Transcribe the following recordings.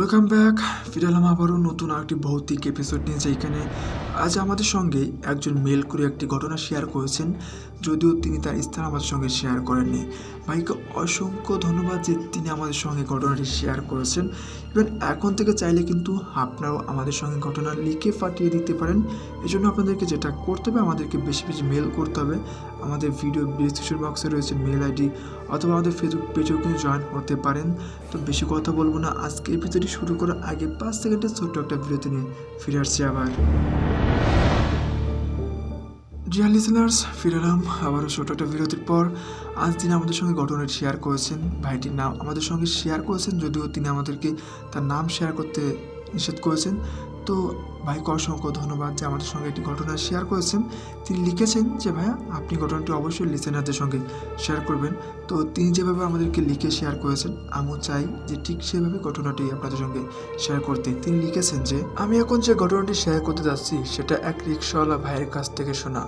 Welcome back ফিরে এলাম আবারও নতুন আরেকটি ভৌতিক এপিসোড নিয়ে, যেখানে আজ আমাদের সঙ্গে একজন মেল করে একটি ঘটনা শেয়ার করেছেন, যদিও তিনি তার স্থান আমাদের সঙ্গে শেয়ার করেননি। ভাইকে অসংখ্য ধন্যবাদ যে তিনি আমাদের সঙ্গে ঘটনাটি শেয়ার করেছেন। ইভেন এখন থেকে চাইলে কিন্তু আপনারাও আমাদের সঙ্গে ঘটনা লিখে পাঠিয়ে দিতে পারেন। এই জন্য আপনাদেরকে যেটা করতে হবে, আমাদেরকে বেশি বেশি মেল করতে হবে। আমাদের ভিডিও ডিসক্রিপশন বক্সে রয়েছে মেল আইডি অথবা আমাদের ফেসবুক পেজেও কিন্তু জয়েন হতে পারেন। তো বেশি কথা বলব না। আজকে এপিসোডটি শুরু করার আগে পাঁচ সেকেন্ডের ছোট্ট একটা বিরতি নিয়ে ফিরে আসছি আবার। ডিয়ার লিসেনার্স ফিরালাম আবারও ছোট একটা বিরতির পর। আজ তিনি আমাদের সঙ্গে ঘটনাটি শেয়ার করেছেন। ভাইটির নাম আমাদের সঙ্গে শেয়ার করেছেন, যদিও তিনি আমাদেরকে তার নাম শেয়ার করতে নিষেধ করেছেন। তো ভাইকে অসংখ্য ধন্যবাদ যে আমাদের সঙ্গে একটি ঘটনা শেয়ার করেছেন। তিনি লিখেছেন যে, ভাইয়া, আপনি ঘটনাটি অবশ্যই লিসেনারদের সঙ্গে শেয়ার করবেন। তো তিনি যেভাবে আমাদেরকে লিখে শেয়ার করেছেন, আমিও চাই যে ঠিক সেভাবে ঘটনাটি আপনাদের সঙ্গে শেয়ার করতে। তিনি লিখেছেন যে, আমি এখন যে ঘটনাটি শেয়ার করতে যাচ্ছি, সেটা এক রিক্সাওয়ালা ভাইয়ের কাছ থেকে শোনা।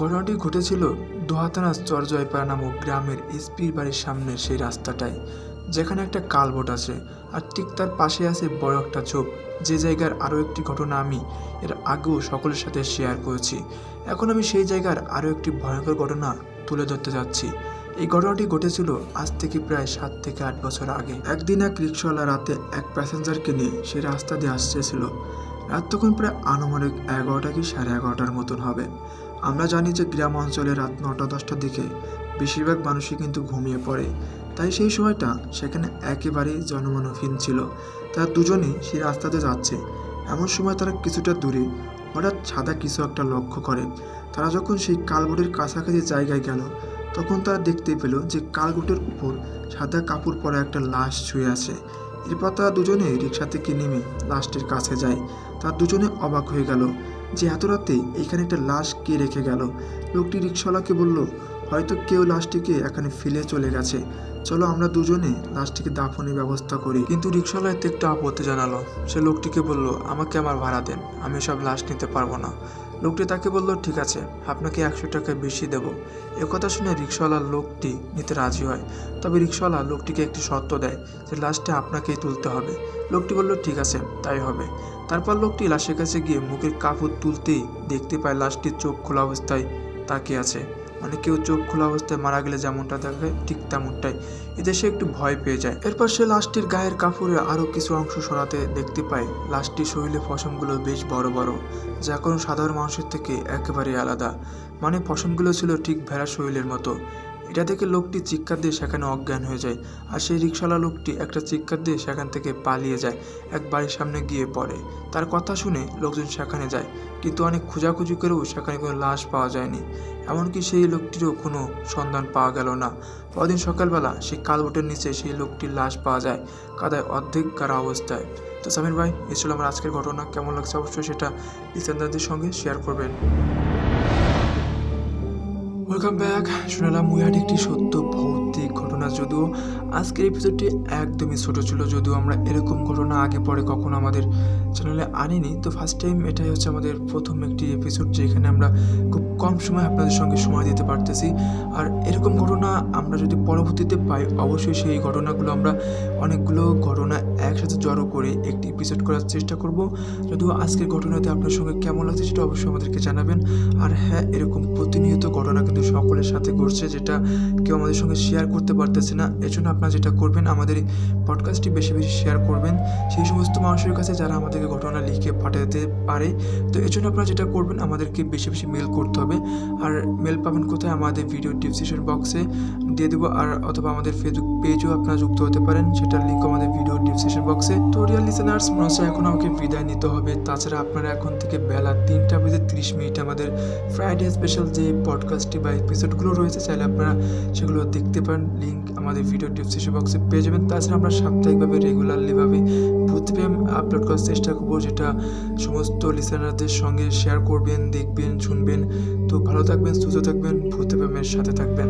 ঘটনাটি ঘটেছিল দোহাতানা চরজয়পাড়া নামক গ্রামের এসপির বাড়ির সামনে সেই রাস্তাটায়, যেখানে একটা কালবোট আছে, আর ঠিক তার পাশে আছে বড় একটা ঝোপ। যে জায়গার আরও একটি ঘটনা আমি এর আগেও সকলের সাথে শেয়ার করেছি। এখন আমি সেই জায়গার আরও একটি ভয়ঙ্কর ঘটনা তুলে ধরতে যাচ্ছি। এই ঘটনাটি ঘটেছিল আজ থেকে প্রায় সাত থেকে আট বছর আগে। একদিন এক রিক্সাওয়ালা রাতে এক প্যাসেঞ্জারকে নিয়ে সে রাস্তা দিয়ে আসতেছিল। রাত তখন প্রায় আনুমানিক এগারোটা কি সাড়ে এগারোটার মতন হবে। আমরা জানি যে গ্রাম অঞ্চলে রাত নটা দশটার দিকে বেশিরভাগ মানুষই কিন্তু ঘুমিয়ে পড়ে। তাই সেই সময়টা সেখানে একেবারেই জনমানবহীন ছিল। তারা দুজনেই সেই রাস্তাতে যাচ্ছে। এমন সময় তারা কিছুটা দূরে হঠাৎ সাদা কিছু একটা লক্ষ্য করে। তারা যখন সেই কালবোটের কাছাকাছি জায়গায় গেল, তখন তারা দেখতে পেল যে কালবোটের উপর সাদা কাপড় পরা একটা লাশ শুয়ে আছে। এরপর তারা দুজনে রিক্সা থেকে নেমে লাশটির কাছে যায়। তার দুজনে অবাক হয়ে গেল যে এত রাতে এখানে একটা লাশ কে রেখে গেল? লোকটি রিক্সাওয়ালাকে বলল হয়তো কেউ লাশটিকে এখানে ফেলে চলে গেছে। চলো আমরা দুজনে লাশটিকে দাফনের ব্যবস্থা করি। কিন্তু রিক্সাওয়ালা এতে একটু আপত্তি জানালো। সে লোকটিকে বলল, আমাকে আমার ভাড়া দেন, আমি সব লাশ নিতে পারব না। লোকটি তাকে বলল, ঠিক আছে, আপনাকে একশো টাকা বেশি দেব। এ কথা শুনে রিক্সাওয়ালার লোকটি নিতে রাজি হয়। তবে রিক্সাওয়ালা লোকটিকে একটি শর্ত দেয় যে লাশটি আপনাকেই তুলতে হবে। লোকটি বলল, ঠিক আছে, তাই হবে। তারপর লোকটি লাশের কাছে গিয়ে মুখের কাপড় তুলতেই দেখতে পায় লাশটির চোখ খোলা অবস্থায় তাকিয়ে আছে। মানে কেউ চোখ খোলা অবস্থায় মারা গেলে যেমনটা দেখায় ঠিক তেমনটাই। এতে সে একটু ভয় পেয়ে যায়। এরপর সে লাশটির গায়ের কাপড়ে আরও কিছু অংশ সরাতে দেখতে পায়। লাশটি শরীরে ফসমগুলো বেশ বড় বড়, যা কোনো সাধারণ মানুষের থেকে একেবারেই আলাদা। মানে ফসমগুলো ছিল ঠিক ভেড়া শরীরের মতো। এটা দেখে লোকটি চিৎকার দিয়ে সেখানে অজ্ঞান হয়ে যায় আর সেই রিক্সাওয়ালা লোকটি একটা চিৎকার দিয়ে সেখান থেকে পালিয়ে যায়, এক বাড়ির সামনে গিয়ে পড়ে। তার কথা শুনে লোকজন সেখানে যায়, কিন্তু অনেক খোঁজাখুঁজি করেও সেখানে কোনো লাশ পাওয়া যায়নি। এমনকি সেই লোকটিরও কোনো সন্ধান পাওয়া গেল না। পরদিন সকালবেলা সেই কালবোটের নিচে সেই লোকটির লাশ পাওয়া যায়, কাদায় অর্ধেক গাড়া অবস্থায়। তো সামির ভাই ছিল আমার আজকের ঘটনা। কেমন লাগছে অবশ্যই সেটা লিসেন্দারদের সঙ্গে শেয়ার করবেন। ওয়েলকাম ব্যাক শুনলাম আর একটি সত্য ভৌতিক ঘটনা যদিও আজকের এপিসোডটি একদমই ছোট ছিল, যদিও আমরা এরকম ঘটনা আগে পরে কখনো আমাদের চ্যানেলে আনিনি। তো ফার্স্ট টাইম এটাই হচ্ছে আমাদের প্রথম একটি এপিসোড যেখানে আমরা খুব কম সময় আপনাদের সঙ্গে সময় দিতে পারতেছি। আর এরকম ঘটনা আমরা যদি পরবর্তীতে পাই, অবশ্যই সেই ঘটনাগুলো আমরা অনেকগুলো ঘটনা একসাথে জড়ো করে একটি এপিসোড করার চেষ্টা করব। যদিও আজকের ঘটনাতে আপনার সঙ্গে কেমন লাগছে সেটা অবশ্যই আমাদেরকে জানাবেন। আর হ্যাঁ এরকম প্রতিনিয়ত ঘটনা কিন্তু সকলের সাথে ঘটছে, যেটা কেউ আমাদের সঙ্গে শেয়ার করতে পারতেছে না, এজন্য আপনারা যেটা করবেন, আমাদের পডকাস্টটি বেশি বেশি শেয়ার করবেন। সেই সমস্ত মানুষের কাছে যারা আমাদেরকে ঘটনা লিখে পাঠাতে পারে, তো এজন্য আপনারা যেটা করবেন, আমাদেরকে বেশি বেশি মেল করতে হবে। আর মেল পাবেন কোথায়? আমাদের ভিডিও ডিসক্রিপশন বক্সে দিয়ে দেবো, আর অথবা আমাদের ফেসবুক পেজও আপনারা যুক্ত হতে পারেন, সেটার লিঙ্ক আমাদের ভিডিও ডিসক্রিপশন বক্সে তো রিয়াল লিসেনার্স মনে হচ্ছে এখন আমাকে বিদায় নিতে হবে। তাছাড়া আপনারা এখন থেকে বেলা তিনটা বেজে তিরিশ মিনিট আমাদের ফ্রাইডে স্পেশাল যে পডকাস্টটি বা এপিসোডগুলো রয়েছে, চাইলে আপনারা সেগুলো দেখতে পারেন। লিঙ্ক আমাদের ভিডিও ডিসক্রিপশন বক্সে পেয়ে যাবেন। তাছাড়া আমরা সাপ্তাহিকভাবে রেগুলারলিভাবে প্রতিদিন আপলোড করার চেষ্টা করব, যেটা সমস্ত লিসেনারদের সঙ্গে শেয়ার করবেন, দেখবেন, শুনবেন। তো ভালো থাকবেন, সুস্থ থাকবেন ভূতপ্রেমের সাথে থাকবেন।